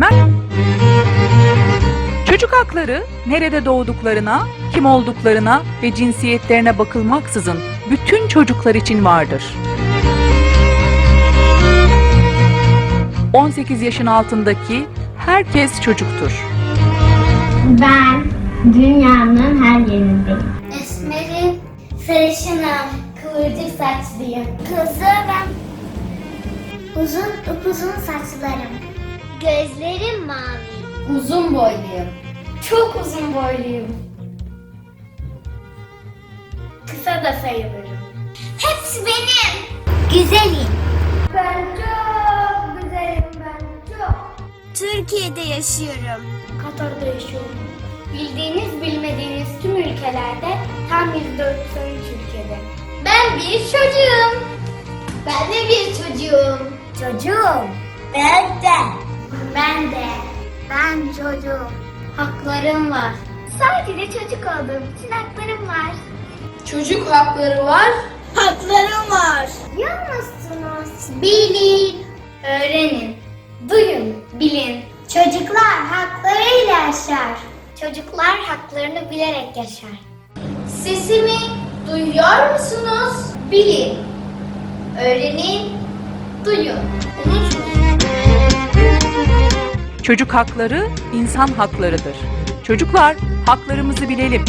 Mer- Çocuk hakları nerede doğduklarına, kim olduklarına ve cinsiyetlerine bakılmaksızın bütün çocuklar için vardır. 18 yaşın altındaki herkes çocuktur. Ben dünyanın her yerindeyim. Esmerim, sarışınım, kıvırcık saçlıyım. Kızlarım, uzun upuzun saçlarım. Gözlerim mavi. Uzun boyluyum. Çok uzun boyluyum. Kısa da sayılırım. Hepsi benim. Güzelim. Ben çok güzelim ben çok. Türkiye'de yaşıyorum. Katar'da yaşıyorum. Bildiğiniz bilmediğiniz tüm ülkelerde tam 193 ülkede. Ben bir çocuğum. Ben de bir çocuğum. Çocuğum. Ben de. Ben de. Ben çocuğum. Haklarım var. Sadece çocuk olduğum için haklarım var. Çocuk hakları var. Haklarım var. Yalnızsınız. Bilin. Öğrenin. Duyun. Bilin. Çocuklar haklarıyla yaşar. Çocuklar haklarını bilerek yaşar. Sesimi duyuyor musunuz? Bilin. Öğrenin. Duyun. Çocuk hakları insan haklarıdır. Çocuklar haklarımızı bilelim.